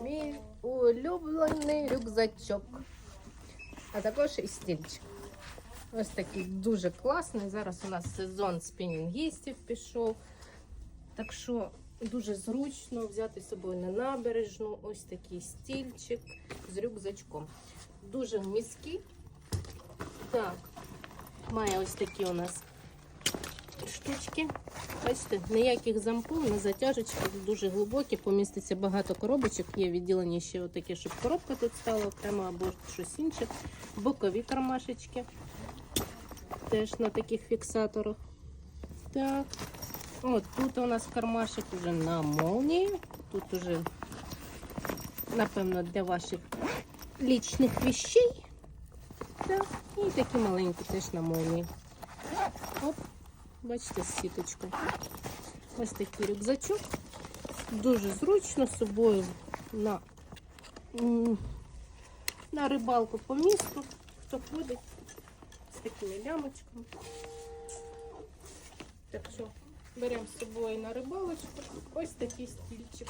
Мій улюблений рюкзачок. А також і стільчик. Ось такий дуже класний. Зараз у нас сезон спінінгістів пішов. Так що дуже зручно взяти з собою на набережну. Ось такий стільчик з рюкзачком. Дуже міський. Так, має ось такі у нас штучки. Бачите, ніяких замків, не затяжечки, дуже глибокі, поміститься багато коробочок. Є відділені ще отакі, щоб коробка тут стала окремо або щось інше. Бокові кармашечки. Теж на таких фіксаторах. Так. От тут у нас кармашик вже на молнії. Тут уже, напевно, для ваших лічних вещей. Так. І такі маленькі теж на молнії. Оп. Бачите, з сіточкою. Ось такий рюкзачок. Дуже зручно з собою на, на рибалку по місту. Хто ходить з такими лямочками. Так що беремо з собою на рибалочку ось такий стільчик.